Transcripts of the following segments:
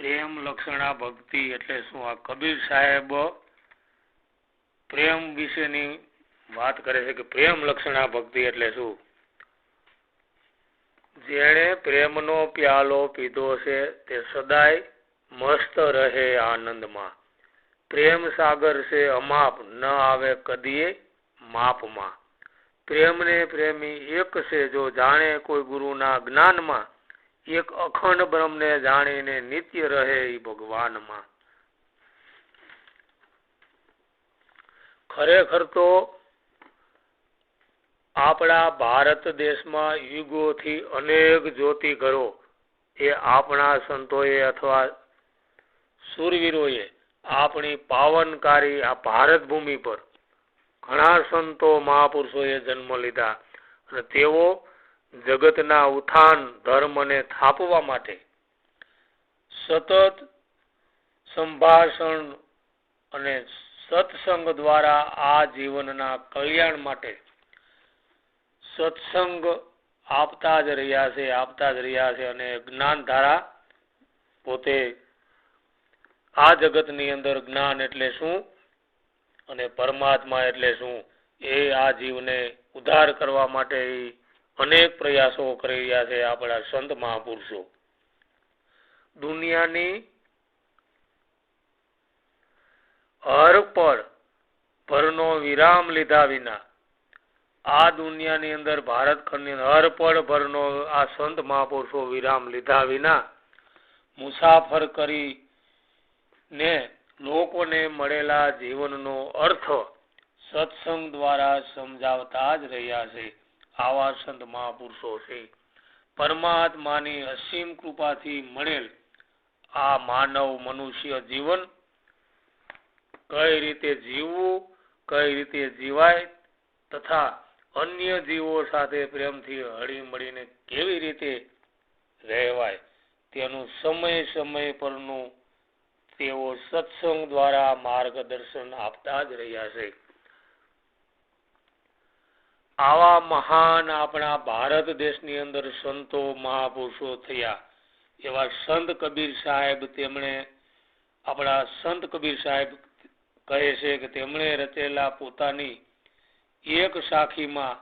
પ્રેમ લક્ષણા ભક્તિ એટલે શું? આ કબીર સાહેબ પ્રેમ વિશેની વાત કરે છે કે પ્રેમ લક્ષણા ભક્તિ એટલે શું? જેણે પ્રેમનો પ્યાલો પીધો છે, તે સદાય મસ્ત રહે આનંદમાં. પ્રેમ સાગર છે, અમાપ ન આવે કદીએ માપમાં. પ્રેમને પ્રેમી એક છે, જો જાણે કોઈ ગુરુના જ્ઞાનમાં એક અખંડ બ્રહ્મને જાણીને નિત્ય રહે એ ભગવાનમાં. ખરેખર તો આપણા ભારત દેશમાં યુગોથી અનેક જ્યોતિઘરો એ આપણા સંતોએ અથવા સુરવીરોએ આપણી પાવનકારી આ ભારત ભૂમિ પર ઘણા સંતો મહાપુરુષોએ જન્મ લીધા અને તેઓ જગતના ઉત્થાન ધર્મને થાપવા માટે સતત સંભાષણ અને સત્સંગ દ્વારા આ જીવનના કલ્યાણ માટે સત્સંગ આપતા જ રહ્યા છે, આપતા જ રહ્યા છે અને જ્ઞાન ધારા પોતે આ જગતની અંદર જ્ઞાન એટલે શું અને પરમાત્મા એટલે શું એ આ જીવને ઉદ્ધાર કરવા માટે અનેક પ્રયાસો કરી રહ્યા છે આપણા સંત મહાપુરુષો. દુનિયાની હર પર ભરનો વિરામ લીધા વિના આ દુનિયાની અંદર ભારત ખંડની હર પળ ભરનો આ સંત મહાપુરુષો વિરામ લીધા વિના મુસાફર કરી ને લોકોને મળેલા જીવનનો અર્થ સત્સંગ દ્વારા સમજાવતા જ રહ્યા છે. આવા સંત મહાપુરુષો છે. પરમાત્માની અસીમ કૃપાથી મળેલ આ માનવ મનુષ્ય જીવન કઈ રીતે જીવવું, કઈ રીતે જીવાય તથા અન્ય જીવો સાથે પ્રેમથી હળી મળીને કેવી રીતે રહેવાય તેનું સમય સમય પરનું તેઓ સત્સંગ દ્વારા માર્ગદર્શન આપતા જ રહ્યા છે. આવા મહાન આપણા ભારત દેશની અંદર સંતો મહાપુરુષો થયા. એવા સંત કબીર સાહેબ તેમણે આપણા સંત કબીર સાહેબ કહે છે કે તેમણે રચેલા પોતાની એક સાખીમાં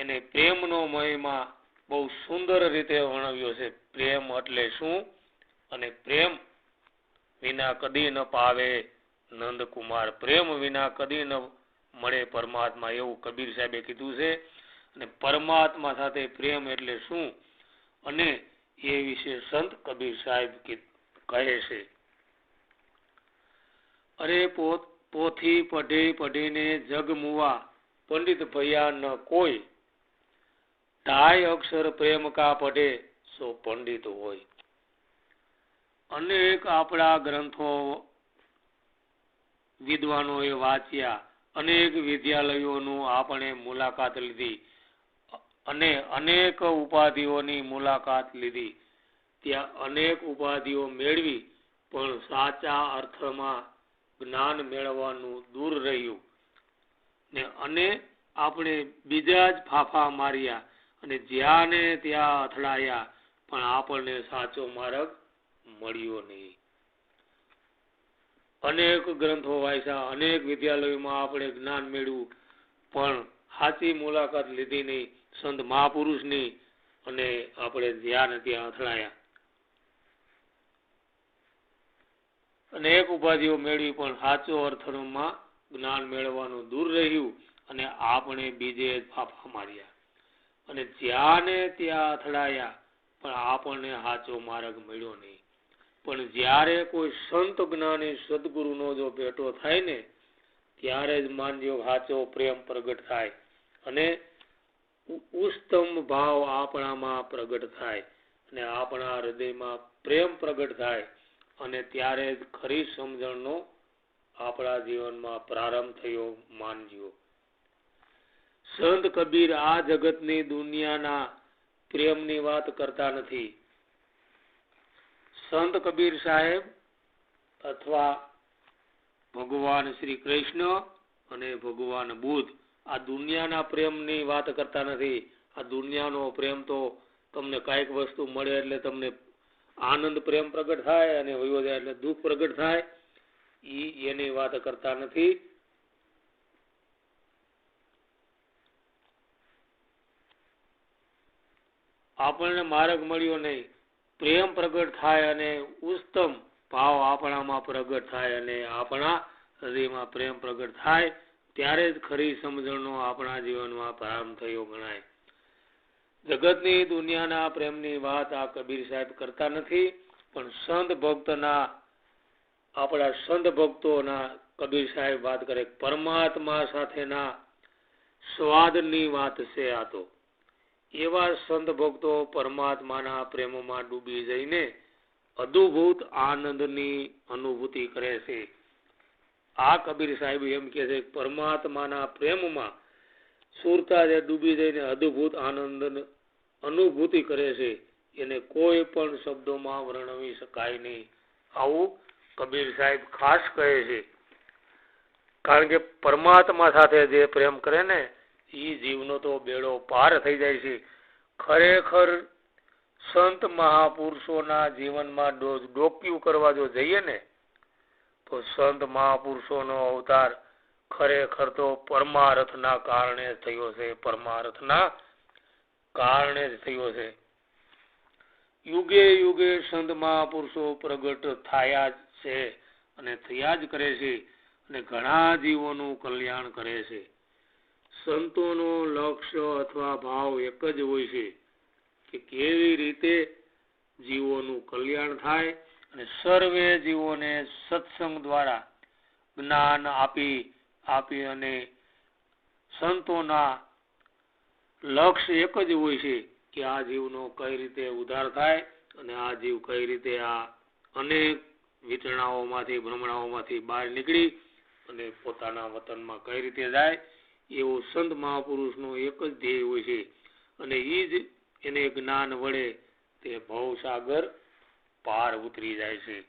એને પ્રેમનો મહિમા બહુ સુંદર રીતે વર્ણવ્યો છે. પ્રેમ એટલે શું? અને પ્રેમ વિના કદી ન પાવે નંદકુમાર. પ્રેમ વિના કદી ન મળે પરમાત્મા એવું કબીર સાહેબે કીધું છે. અને પરમાત્મા સાથે પ્રેમ એટલે શું? અને એ વિશે સંત કબીર સાહેબ કહે છે. અરે પોત, પોથી પઢે પઢીને જગમુવા પંડિત ભૈયા ન કોઈ. ઢાય અક્ષર પ્રેમ કા પઢે સો પંડિત હોય. અનેક આપણા ગ્રંથો વિદ્વાનોએ વાંચ્યા. અનેક વિદ્યાલયોનું આપણે મુલાકાત લીધી. અને અનેક ઉપાધિઓની મુલાકાત લીધી. ત્યાં અનેક ઉપાધિઓ મેળવી, પણ સાચા અર્થમાં જ્ઞાન મેળવવાનું દૂર રહ્યું. ને અને આપણે બીજા જ ફાફા માર્યા અને જ્યાં ને ત્યાં અથડાયા, પણ આપણને સાચો માર્ગ મળ્યો નહીં. અનેક ગ્રંથો વાંચ્યા, અનેક વિદ્યાલયોમાં આપણે જ્ઞાન મેળવ્યું, પણ સાચી મુલાકાત લીધી નહીં, સંત મહાપુરુષની અને આપણે ધ્યાન ત્યાં અથડાયા. અનેક ઉપાધિઓ મેળવી, પણ સાચો અર્થમાં જ્ઞાન મેળવવાનું દૂર રહ્યું અને આપણે બીજે ફાફા માર્યા. અને જ્યાં ને ત્યાં અથડાયા, પણ આપણને સાચો માર્ગ મળ્યો નહીં. પણ જ્યારે કોઈ સંત જ્ઞાની સદગુરુનો જો ભેટો થાય ને, ત્યારે જ માનજો સાચો પ્રેમ પ્રગટ થાય અને ઉત્તમ ભાવ આપણામાં પ્રગટ થાય અને આપણા હૃદયમાં પ્રેમ પ્રગટ થાય અને ત્યારે જ ખરી સમજણનો આપણા જીવનમાં પ્રારંભ થયો માનજો. સંત કબીર આ જગતની દુનિયાના પ્રેમની વાત કરતા નથી. સંત કબીર સાહેબ અથવા ભગવાન શ્રી કૃષ્ણ અને ભગવાન બુદ્ધ, આ દુનિયાના પ્રેમની વાત કરતા નથી. આ દુનિયાનો પ્રેમ તો તમને કાંઈક વસ્તુ મળે એટલે તમને આનંદ પ્રેમ પ્રગટ થાય અને વયો જાય એટલે દુઃખ પ્રગટ થાય. ઈ એની વાત કરતા નથી. આપણને માર્ગ મળ્યો નહીં. પ્રેમ પ્રગટ થાય અને ઉત્તમ ભાવ આપણામાં પ્રગટ થાય અને આપણા હૃદયમાં પ્રેમ પ્રગટ થાય, ત્યારે જ ખરી સમજણનો આપણા જીવનમાં પ્રારંભ થયો ગણાય. જગતની દુનિયાના પ્રેમની વાત આ કબીર સાહેબ કરતા નથી, પણ સંત ભક્તના, આપણા સંત ભક્તોના કબીર સાહેબ વાત કરે, પરમાત્મા સાથેના સ્વાદની વાત છે આ તો. એવા સંત ભક્તો પરમાત્માના પ્રેમમાં ડૂબી જઈને અદુભૂત આનંદની અનુભૂતિ કરે છે. આ કબીર સાહેબ એમ કે છે, પરમાત્માના પ્રેમમાં સુરતા જે ડૂબી જઈને અદભુત આનંદ અનુભૂતિ કરે છે, એને કોઈ પણ શબ્દોમાં વર્ણવી શકાય નહીં. આવું કબીર સાહેબ ખાસ કહે છે. કારણ કે પરમાત્મા સાથે જે પ્રેમ કરે ને એ જીવનો તો બેડો પાર થઈ જાય છે. ખરેખર સંત મહાપુરુષોના જીવનમાં ડોક્યુ કરવા જો જઈએ ને, તો સંત મહાપુરુષોનો અવતાર ખરેખર તો પરમારથના કારણે થયો છે. પરમારથના કારણે જ થયો છે. યુગે યુગે સંત મહાપુરુષો પ્રગટ થયા છે અને થયા જ કરે છે અને ઘણા જીવોનું કલ્યાણ કરે છે. સંતોનો લક્ષ્ય અથવા ભાવ એક જ હોય છે કે કેવી રીતે જીવોનું કલ્યાણ થાય અને સર્વે જીવોને સત્સંગ દ્વારા જ્ઞાન આપી આપી અને સંતોના લક્ષ્ય એક જ હોય છે કે આ જીવનો કઈ રીતે ઉદ્ધાર થાય અને આ જીવ કઈ રીતે આ અનેક વિતરણાઓમાંથી, ભ્રમણાઓમાંથી બહાર નીકળી અને પોતાના વતનમાં કઈ રીતે જાય એવો સંત મહાપુરુષનો એક જ ધ્યેય હોય છે. અને એ જ એને જ્ઞાન વડે તે ભવસાગર પાર ઉતરી જાય છે.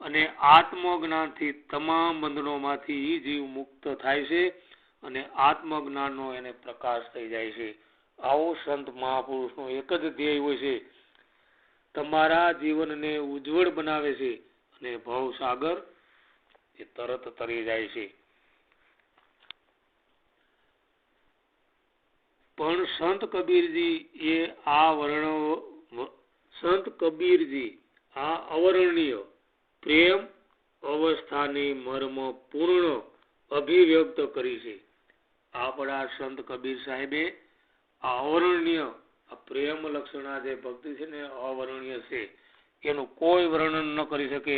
અને આત્મજ્ઞાનથી તમામ બંધનોમાંથી એ જીવ મુક્ત થાય છે અને આત્મજ્ઞાનનો એને પ્રકાશ થઈ જાય છે. આવો સંત મહાપુરુષનો એક જ ધ્યેય હોય છે. તમારા જીવનને ઉજ્જવળ બનાવે છે અને ભવસાગર એ તરત તરી જાય છે. પણ સંત કબીરજી એ આ વર્ણ સંત કબીરજી આ અવર્ણનીય પ્રેમ અવસ્થાની મર્મ પૂર્ણ અભિવ્યક્ત કરી છે. આપણા સંત કબીર સાહેબે આ અવર્ણનીય પ્રેમ લક્ષણા જે ભક્તિ છે ને અવર્ણનીય છે. એનું કોઈ વર્ણન ન કરી શકે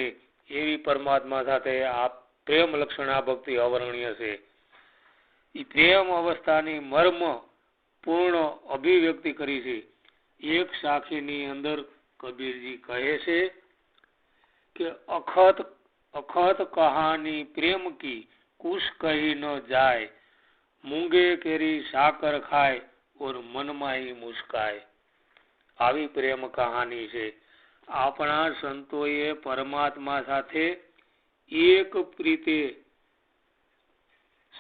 એવી પરમાત્મા સાથે આ પ્રેમ લક્ષણા ભક્તિ અવર્ણનીય છે. એ પ્રેમ અવસ્થાની મર્મ પૂર્ણ અભિવ્યક્તિ કરી છે. એક સાખીની અંદર કબીરજી કહે છે કે, અખત અખત કહાની પ્રેમ કી કુશ કહી ન જાય. મૂંગે કેરી સાકર ખાય, ઓર મનમાં ही મુસ્કાય. આવી પ્રેમ કહાની છે. આપણા સંતોએ પરમાત્મા સાથે એક પ્રીતે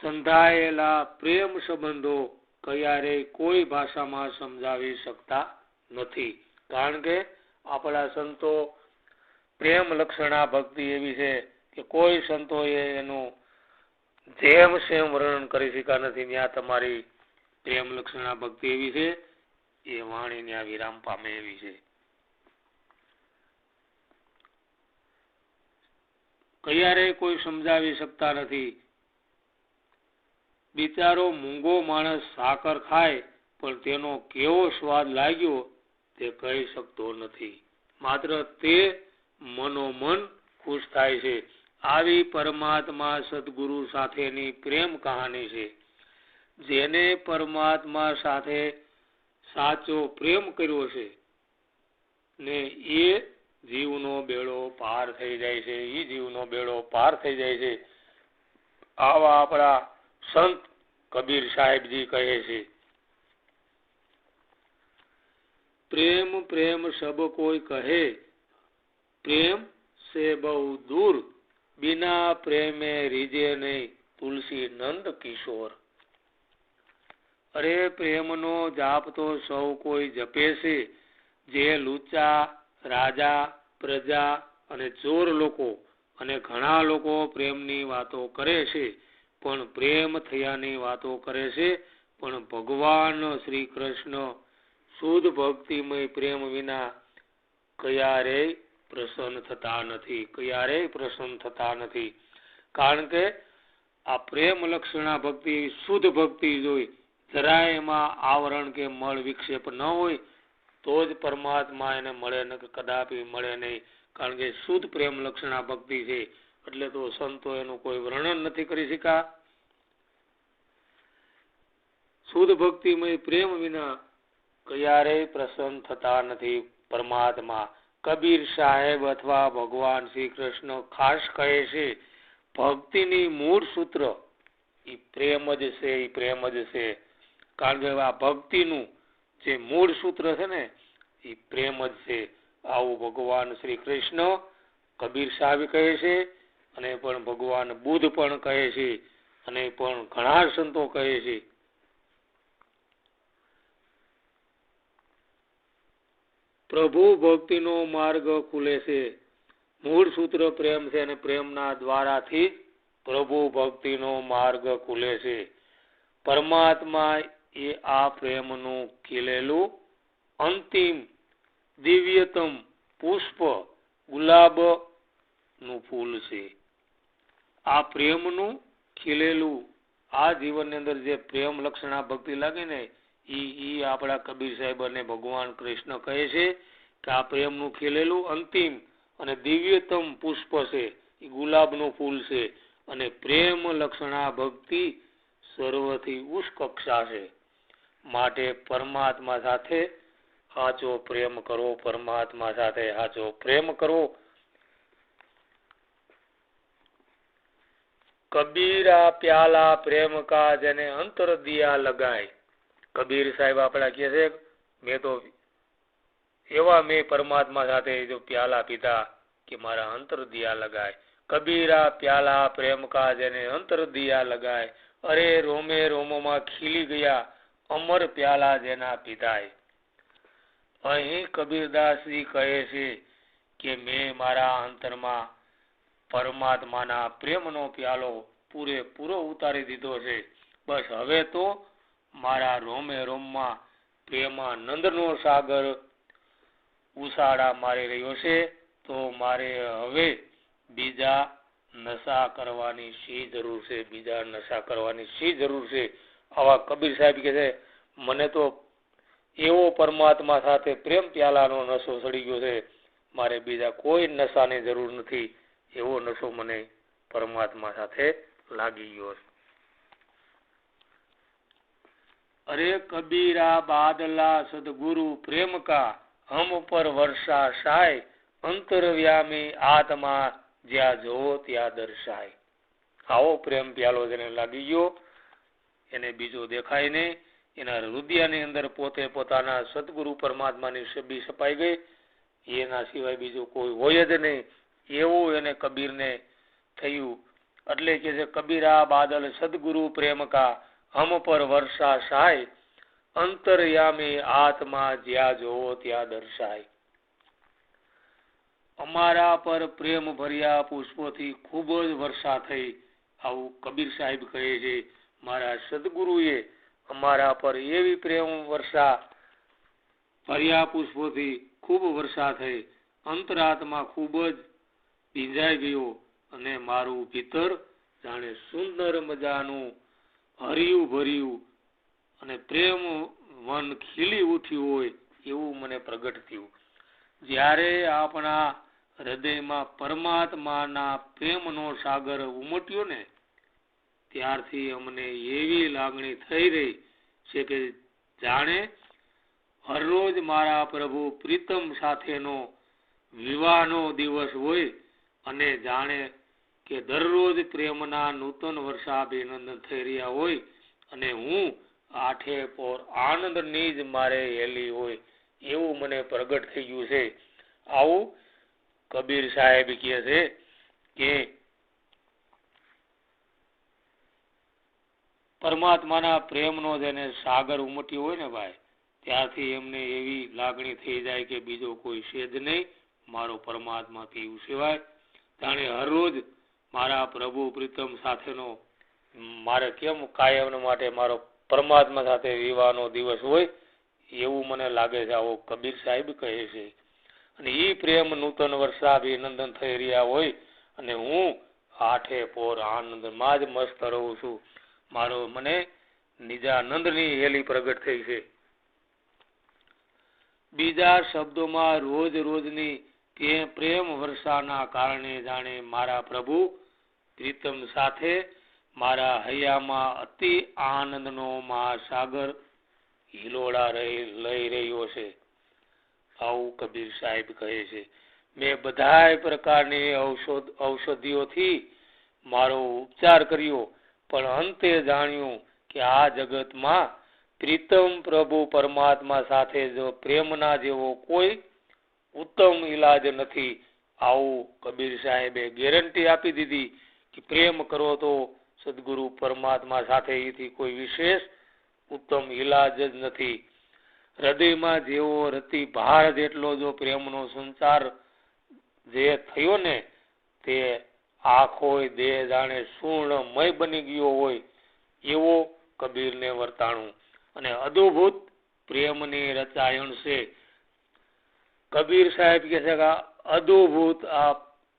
સંધાયેલા પ્રેમ સંબંધો કયારે કોઈ ભાષામાં સમજાવી શકતા નથી. કારણ કે આપણા સંતો પ્રેમ લક્ષણા ભક્તિ એવી છે કે કોઈ સંતોએ એનું જેમ સેમ વર્ણન કરી શકતા નથી, ત્યાં તમારી પ્રેમ લક્ષણા ભક્તિ એવી છે, એ વાણી ત્યાં વિરામ પામે એવી છે. કયારે કોઈ સમજાવી શકતા નથી. બિચારો મૂંગો માણસ સાકર ખાય, પણ તેનો કેવો સ્વાદ લાગ્યો તે કહી શકતો નથી. માત્ર તે મનોમન ખુશ થાય છે. આવી પરમાત્મા સદગુરુ સાથેની પ્રેમ કહાની છે. જેને પરમાત્મા સાથે સાચો પ્રેમ કર્યો છે ને એ જીવનો બેડો પાર થઈ જાય છે. એ જીવનો બેડો પાર થઈ જાય છે. આવા આપણા સંત કબીર સાહેબજી કહે છે, પ્રેમ પ્રેમ સબ કોઈ કહે, પ્રેમ સે બહુ દૂર, બિના પ્રેમે રીજે નહીં, તુલસી નંદ કિશોર. અરે પ્રેમનો જાપ તો સૌ કોઈ જપે છે, જે લુચા રાજા, પ્રજા અને ચોર લોકો અને ઘણા લોકો પ્રેમની વાતો કરે છે. પણ પ્રેમ થયાની વાતો કરે છે, પણ ભગવાન શ્રી કૃષ્ણ શુદ્ધ ભક્તિમય પ્રેમ વિના ક્યારેય પ્રસન્ન થતા નથી ક્યારેય પ્રસન્ન થતા નથી. કારણ કે આ પ્રેમ લક્ષણા ભક્તિ, શુદ્ધ ભક્તિ જોઈ જરાય એમાં આવરણ કે મળ વિક્ષેપ ન હોય, તો જ પરમાત્મા એને મળે ન, કદાપી મળે નહીં. કારણ કે શુદ્ધ પ્રેમ લક્ષણા ભક્તિ છે. એટલે તો સંતો એનું કોઈ વર્ણન નથી કરી શકા શુદ્ધ ભક્તિમય પ્રેમ વિના ક્યારે પ્રસન્ન થતા નથી પરમાત્મા. કબીર સાહેબ અથવા ભગવાન શ્રી કૃષ્ણ ખાસ કહે છે, ભક્તિની મૂળ સૂત્ર એ પ્રેમ જ છે એ પ્રેમ જ છે. કારણ કે આ ભક્તિનું જે મૂળ સૂત્ર છે ને એ પ્રેમ જ છે. આવું ભગવાન શ્રી કૃષ્ણ કબીર સાહેબ કહે છે અને પણ ભગવાન બુદ્ધ પણ કહે છે અને પણ ઘણા સંતો કહે છે. પ્રભુ ભક્તિનો માર્ગ ખુલે છે. મૂળ સૂત્ર પ્રેમ છે અને પ્રેમના દ્વારાથી પ્રભુ ભક્તિનો માર્ગ ખુલે છે. પરમાત્મા એ આ પ્રેમનું ખીલેલું અંતિમ દિવ્યતમ પુષ્પ ગુલાબનું ફૂલ છે. આ પ્રેમનું ખીલેલું, આ જીવનની અંદર જે પ્રેમ લક્ષણા ભક્તિ લાગે ને, ઈ ઈ આપણા કબીર સાહેબ અને ભગવાન કૃષ્ણ કહે છે કે આ પ્રેમનું ખીલેલું અંતિમ અને દિવ્યતમ પુષ્પ છે. એ ગુલાબનું ફૂલ છે અને પ્રેમ લક્ષણા ભક્તિ સર્વથી ઉચ્ચ કક્ષા છે. માટે પરમાત્મા સાથે સાચો પ્રેમ કરો, પરમાત્મા સાથે સાચો પ્રેમ કરો. કબીરા પ્યાલા પ્રેમ કા જેને અંતર દિયા લગાય. કબીર સાહેબ આપણા કહે છે, મેં તો એવા મેં પરમાત્મા સાથે જો પ્યાલા પીધા કે મારા અંતર દિયા લગાય. કબીરા પ્યાલા પ્રેમ કા જેને અંતર દિયા લગાય. અરે રોમે રોમોમાં ખીલી ગયા, અમર પ્યાલા જેના પીધાય. અહીં કબીરદાસજી કહે છે કે, મેં મારા અંતરમાં પરમાત્માના પ્રેમનો પ્યાલો પૂરેપૂરો ઉતારી દીધો છે. બસ હવે તો મારા રોમે રોમમાં પ્રેમાનંદનો સાગર ઉછાળા મારી રહ્યો છે. તો મારે હવે બીજા નશા કરવાની શી જરૂર છે? બીજા નશા કરવાની શી જરૂર છે? આવા કબીર સાહેબ કે છે, મને તો એવો પરમાત્મા સાથે પ્રેમ પ્યાલાનો નશો ચડી ગયો છે. મારે બીજા કોઈ નશાની જરૂર નથી. એવો નશો મને પરમાત્મા સાથે લાગી ગયો અરે કબીરા બાદલા સદગુરુ પ્રેમ કા હમ પર વર્ષા સાય અંતરવ્યામી આત્મા જ્યાં જોવો ત્યાં દર્શાય. આવો પ્રેમ પ્યાલો જેને લાગી ગયો, એને બીજો દેખાય નહીં. એના હૃદયની અંદર પોતે પોતાના સદગુરુ પરમાત્માની છબી છપાઈ ગઈ. એના સિવાય બીજું કોઈ હોય જ નહીં. એવું એને કબીરને થયું. એટલે કે છે કબીરા બાદલ સદગુરુ પ્રેમ કા હમ પર વર્ષા સાય, અંતરયામી આત્મા જ્યાં જોવો ત્યાં દર્શાય. અમારા પર પ્રેમ ભર્યા પુષ્પોથી ખૂબ જ વર્ષા થઈ. આવું કબીર સાહેબ કહે છે, મારા સદગુરુએ અમારા પર એવી પ્રેમ વર્ષા ભર્યા પુષ્પોથી ખૂબ વર્ષા થઈ. અંતરાત્મા ખૂબ જ ભીંજાઈ ગયો અને મારું ભીતર જાણે સુંદર મજાનું હર્યું ભર્યું અને પ્રેમ મન ખીલી ઉઠ્યું હોય એવું મને પ્રગટ થયું. જ્યારે આપણા હૃદયમાં પરમાત્માના પ્રેમનો સાગર ઉમટ્યો ને, ત્યારથી અમને એવી લાગણી થઈ રહી છે કે જાણે હરરોજ મારા પ્રભુ પ્રીતમ સાથેનો વિવાહનો દિવસ હોય અને જાણે કે દરરોજ પ્રેમના નૂતન વર્ષાભિનંદન થઈ રહ્યા હોય અને હું આઠે પોર આનંદની જ મારે હેલી હોય એવું મને પ્રગટ થઈ ગયું છે. આવું કબીર સાહેબ કહે છે કે પરમાત્માના પ્રેમનો જેને સાગર ઉમટ્યો હોય ને ભાઈ, ત્યારથી એમને એવી લાગણી થઈ જાય કે બીજો કોઈ છે જ નહીં, મારો પરમાત્મા પીવું સિવાય જાણે હરરોજ મારા પ્રભુ પ્રીતમ સાથેનો, મારે કેમ કાયમ માટે મારો પરમાત્મા સાથે વિવાહનો દિવસ હોય એવું મને લાગે છે, આવો કબીર સાહેબ કહે છે. અને એ પ્રેમ નૂતન વર્ષા અભિનંદન થઈ રહ્યા હોય અને હું આઠે પોર આનંદમાં જ મસ્ત રહું છું. મારો મને નિજાનંદની હેલી પ્રગટ થઈ છે. બીજા શબ્દોમાં રોજ રોજની પ્રેમ વર્ષાના કારણે જાણે મારા પ્રભુ પ્રીતમ સાથે મારા હૈયામાં અતિ આનંદનો મહાસાગર હિલોડા લઈ રહ્યો છે. આવું કબીર સાહેબ કહે છે. મેં બધા પ્રકારની ઔષધ, ઔષધિઓથી મારો ઉપચાર કર્યો, પણ અંતે જાણ્યું કે આ જગતમાં પ્રીતમ પ્રભુ પરમાત્મા સાથે જો પ્રેમના જેવો કોઈ ઉત્તમ ઈલાજ નથી. આવું કબીર સાહેબે ગેરંટી આપી દીધી કે પ્રેમ કરો તો સદગુરુ પરમાત્મા સાથે એથી કોઈ વિશેષ ઉત્તમ ઈલાજ જ નથી. હૃદયમાં જેવો રતિ ભાર જેટલો જો પ્રેમનો સંચાર જે થયો ને તે આખોય દેહ જાણે સુવર્ણમય બની ગયો હોય એવો કબીરને વર્તાણું. અને અદભુત પ્રેમની રચાયણ છે. કબીર સાહેબ કે છે કે અદોભૂત આ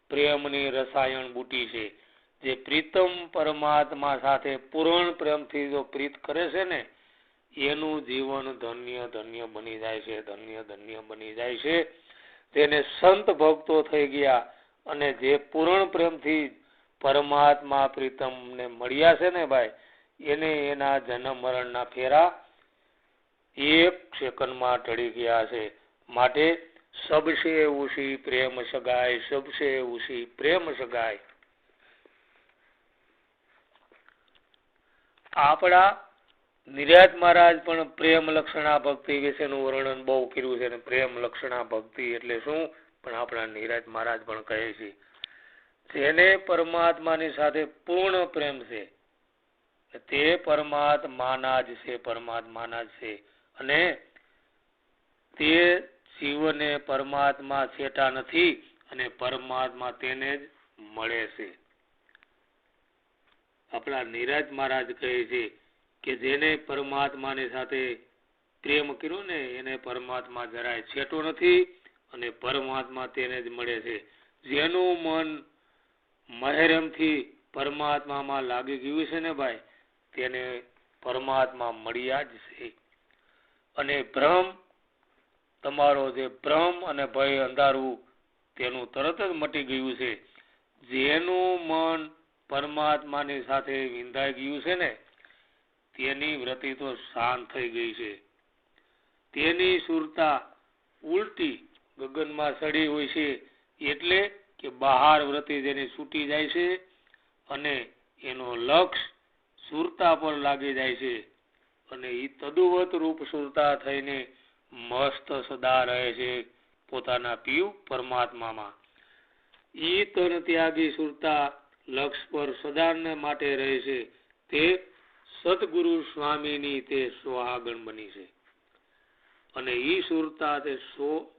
પ્રેમની રસાયણ બુટી છે. જે પ્રીતમ પરમાત્મા સાથે પૂરણ પ્રેમથી જો પ્રીત કરે છે ને, એનું જીવન ધન્ય ધન્ય બની જાય છે, ધન્ય ધન્ય બની જાય છે. તેને સંત ભક્તો થઈ ગયા અને જે પૂરણ પ્રેમથી પરમાત્મા પ્રીતમને મળ્યા છે ને ભાઈ, એને એના જન્મ મરણના ફેરા એક સેકન્ડમાં ટળી ગયા છે. માટે સબસે ઉસી પ્રેમ સગાય સબસે ઉસી પ્રેમ સગાય આપણા નિર્યાત મહારાજ પણ પ્રેમ લક્ષણા ભક્તિ વિશેનું વર્ણન બહુ કર્યું છે પ્રેમ લક્ષણા ભક્તિ એટલે શું? પણ આપણા નિરાજ મહારાજ પણ કહે છે, જેને પરમાત્માની સાથે પૂર્ણ પ્રેમ છે, તે પરમાત્માના જ છે, પરમાત્માના જ છે. અને તે જીવને પરમાત્મા છેટા નથી અને પરમાત્મા તેને જ મળે છે. આપણા નિરાજ મહારાજ કહે છે કે જેને પરમાત્માની સાથે પ્રેમ કર્યો ને એને પરમાત્મા જરાય છેટો નથી અને પરમાત્મા તેને જ મળે છે. જેનું મન મહેરમથી પરમાત્મામાં લાગી ગયું છે ને ભાઈ, તેને પરમાત્મા મળ્યા જ છે. અને ભ્રમ તમારો જે ભ્રમ અને ભય અંધારું તેનું તરત જ મટી ગયું છે. જેનું મન પરમાત્માની સાથે વિંધાઈ ગયું છે ને, તેની વ્રતિ તો શાંત થઈ ગઈ છે. તેની સુરતા ઉલટી ગગનમાં સડી હોય છે એટલે કે બહાર વ્રતિ જેની છૂટી જાય છે અને એનો લક્ષ સુરતા પર લાગી જાય છે. અને એ તદુવત રૂપ સુરતા થઈને મસ્ત સદા રહે છે પોતાના પીવ પરમાત્મામાં. ઈ તન ત્યાગી સુરતા લક્ષ પર સદાને માટે રહે છે. તે સદગુરુ સ્વામીની તે સોહાગણ બની છે. અને ઈ સુરતા તે સો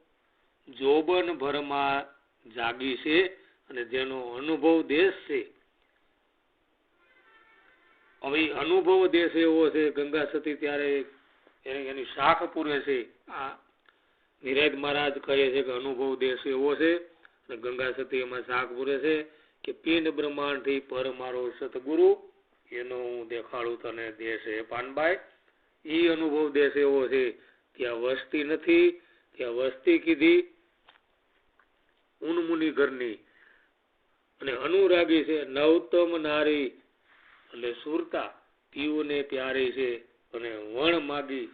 જોબન ભરમાં જાગી છે અને જેનો અનુભવ દેશ છે. હવે અનુભવ દેશ એવો છે, ગંગા સતી ત્યારે એની શાખ પૂરે છે. આ નિરાજ મહારાજ કહે છે કે અનુભવ દેશ એવો છે અને ગંગા સતી એમાં શાક પૂરે છે કે પિંડ બ્રહ્માંડથી પર મારો સતગુરુ, એનો હું દેખાડું તને દેશ હે પાનભાઈ. એ અનુભવ દેશ એવો છે, ત્યાં વસ્તી નથી, ત્યાં વસ્તી કીધી ઉનમુનિ ઘરની. અને અનુરાગી છે, નવતમ નારી, એટલે સુરતા પીઓને પ્યારી છે, અને વણ માગી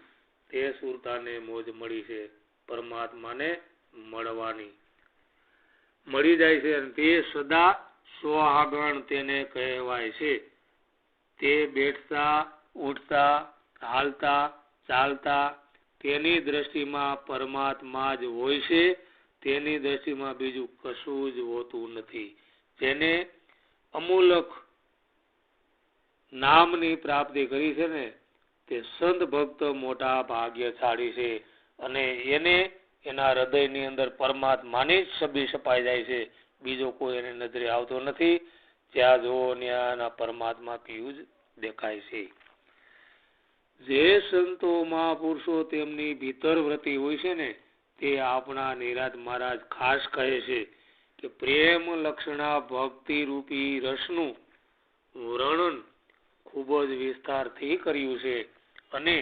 તે સુરતાને મોજ મળી છે, પરમાત્માને મળવાની. મળી જાય છે અને તે સદા સ્વહાગણ તેને કહેવાય છે. તે બેઠતા, ઉઠતા, હાલતા, ચાલતા તેની દ્રષ્ટિમાં પરમાત્મા જ હોય છે. તેની દ્રષ્ટિમાં બીજું કશું જ હોતું નથી. જેને અમૂલક નામની પ્રાપ્તિ કરી છે ને તે સંત ભક્ત મોટા ભાગ્યશાળી છે અને એને એના હૃદયની અંદર પરમાત્માની જ છબી છપાઈ જાય છે. બીજો કોઈ એને નજરે આવતો નથી. જ્યાં જુઓ ત્યાં પરમાત્મા પીયું જ દેખાય છે. જે સંતો મહાપુરુષો તેમની ભીતર વ્રતિ હોય છે ને, તે આપણા નિરાજ મહારાજ ખાસ કહે છે કે પ્રેમ લક્ષણા ભક્તિ રૂપી રસનું વર્ણન ખૂબ જ વિસ્તારથી કર્યું છે. અને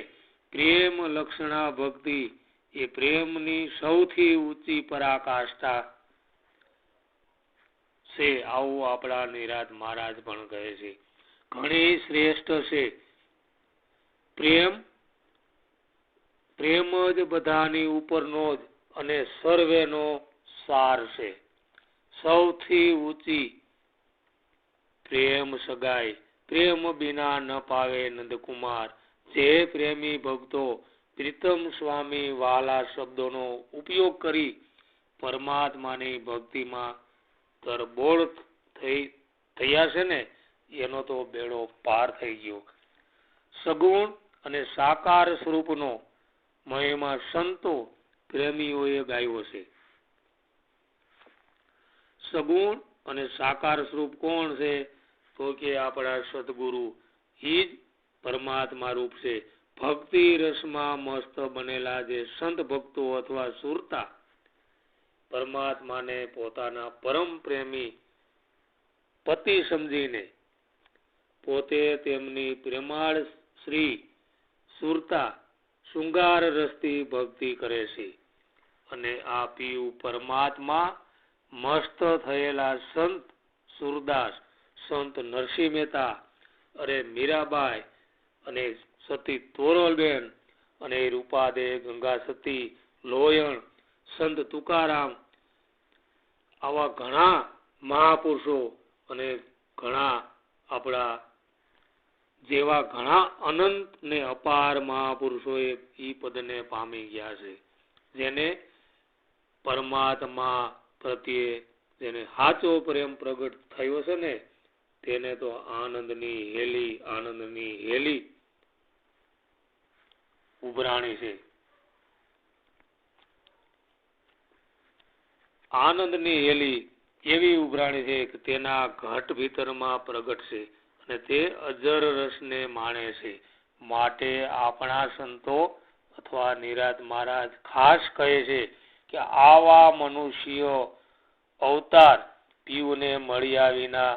પ્રેમ લક્ષણા ભક્તિ એ પ્રેમની સૌથી ઊંચી પરાકાષ્ઠા છે. આવું આપણા નિરાજ મહારાજ પણ કહે છે, ઘણી શ્રેષ્ઠ છે. પ્રેમ પ્રેમ જ બધાની ઉપરનો જ અને સર્વેનો સાર છે. સૌથી ઊંચી પ્રેમ સગાઈ, પ્રેમ બિના ન પાવે નંદકુમાર. જે પ્રેમી ભક્તો પ્રીતમ સ્વામી વાલા શબ્દોનો ઉપયોગ કરી પરમાત્માની ભક્તિમાં તરબોળ થઈ, થયા છે ને, એનો તો બેડો પાર થઈ ગયો. સગુણ અને સાકાર સ્વરૂપનો મહિમા સંતો પ્રેમીઓએ ગાયો છે. સગુણ અને સાકાર સ્વરૂપ કોણ છે? તો કે આપણા સદગુરુ એ જ પરમાત્મા રૂપ છે. ભક્તિ રસમાં મસ્ત બનેલા જે સંત ભક્તો અથવા સુરતા પરમાત્માને પોતાના પરમ પ્રેમી પતિ સમજીને પોતે તેમની પ્રેમાળ શ્રી સુરતા શૃંગાર રસથી ભક્તિ કરે છે. અને આ પીવ પરમાત્મા મસ્ત થયેલા સંત સુરદાસ, સંત નરસિંહ મહેતા, અરે મીરાબાઈ અને સતી તોરલબેન અને રૂપાદે ગંગા સતી, લોયણ, સંત તુકારામ આવા ઘણા મહાપુરુષો અને ઘણા આપણા જેવા ઘણા અનંત ને અપાર મહાપુરુષોએ એ પદને પામી ગયા છે. જેને પરમાત્મા પ્રત્યે જેને સાચો પ્રેમ પ્રગટ થયો છે ને, તેને તો આનંદની હેલી આનંદની હેલી ઉભરાણી છે. આનંદની હેલી એવી ઉભરાણી છે કે તેના ઘટ ભીતરમાં પ્રગટ છે અને તે અજર રસને માણે છે. માટે આપણા સંતો અથવા નિરાત મહારાજ ખાસ કહે છે કે આવા મનુષ્યો અવતાર પીવને મળ્યા વિના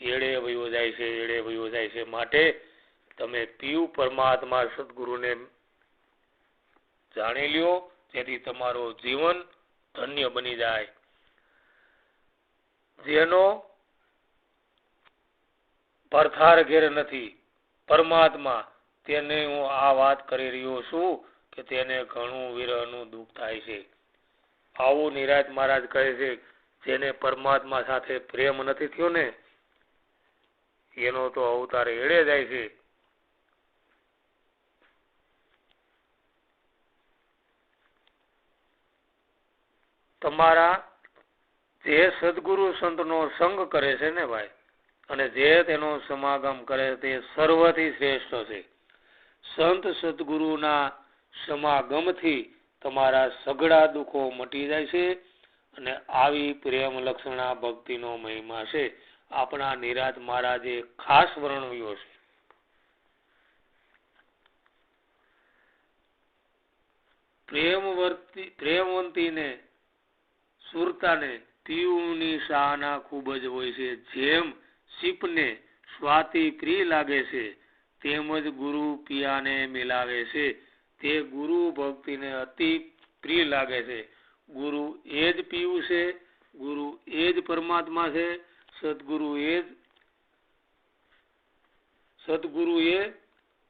એડે વયો જાય છે એડે વયો જાય છે. માટે તમે પીવ પરમાત્મા સદગુરુને જાણી લ્યો, જેથી તમારો જીવન ધન્ય બની જાય. જેનો પરથાર ઘેર નથી, પરમાત્મા, તેને હું આ વાત કરી રહ્યો છું કે તેને ઘણું વિરહનું દુઃખ થાય છે. આવું નિરાજ મહારાજ કહે છે, જેને પરમાત્મા સાથે પ્રેમ નથી થયો ને, એનો તો અવતાર એળે જાય છે. તમારા જે સદગુરુ સંતનો સંગ કરે છે ને ભાઈ, અને જે તેનો સમાગમ કરે તે સર્વથી શ્રેષ્ઠ છે. સંત સદગુરુના સમાગમથી તમારા સઘળા દુઃખો મટી જાય છે અને આવી પ્રેમ લક્ષણા ભક્તિનો મહિમા છે. આપણા નિરાત મહારાજે ખાસ વર્ણવ્યો છે. પ્રેમવર્તી પ્રેમવંતીને સુરતાને તીવની શાહના ખૂબ જ હોય છે. જેમ સીપને સ્વાતિ પ્રિય લાગે છે તેમજ ગુરુ પિયાને મિલાવે છે. તે ગુરુ ભક્તિને અતિ પ્રિય લાગે છે. ગુરુ એ જ પીવું છે, ગુરુ એ જ પરમાત્મા છે, સદગુરુ એ જ સદગુરુ એ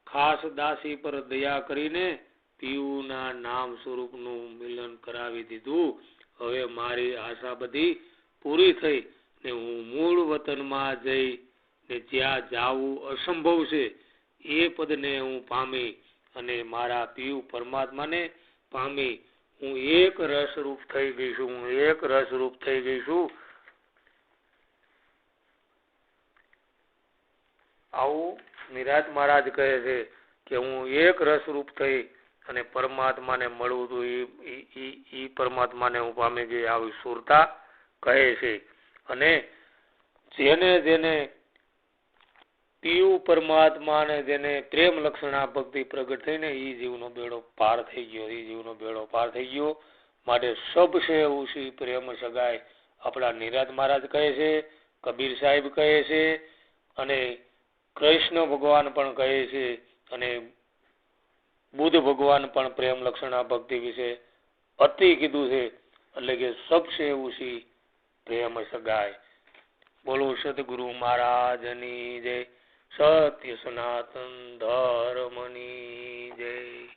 ખાસ દાસી પર દયા કરીને પીવુના નામ સ્વરૂપનું મિલન કરાવી દીધું. હવે મારી આશા બધી પૂરી થઈ ને હું મૂળ વતનમાં જઈ ને જ્યાં જાવું અસંભવ છે, એ પદને હું પામી અને મારા પીવ પરમાત્માને પામી. હું એક રસરૂપ થઈ ગઈ છું, હું એક રસરૂપ થઈ ગઈ છું. આવું નિરાજ મહારાજ કહે છે કે હું એક રસરૂપ થઈ અને પરમાત્માને મળવું હતું એ એ પરમાત્માને હું પામે જે આવી સુરતા કહે છે. અને જેને જેને પીવું પરમાત્માને જેને પ્રેમ લક્ષણા ભક્તિ પ્રગટ થઈને એ જીવનો બેડો પાર થઈ ગયો એ જીવનો બેડો પાર થઈ ગયો. માટે સબસે છે પ્રેમ સગાય આપણા નિરાજ મહારાજ કહે છે, કબીર સાહેબ કહે છે, અને કૃષ્ણ ભગવાન પણ કહે છે, અને બુદ્ધ ભગવાન પણ પ્રેમ લક્ષણા ભક્તિ વિશે અતિ કીધું છે. એટલે કે સબસે ઉસી પ્રેમ સગાય. બોલો સદગુરુ મહારાજની જય. સત્ય સનાતન ધર્મની જય.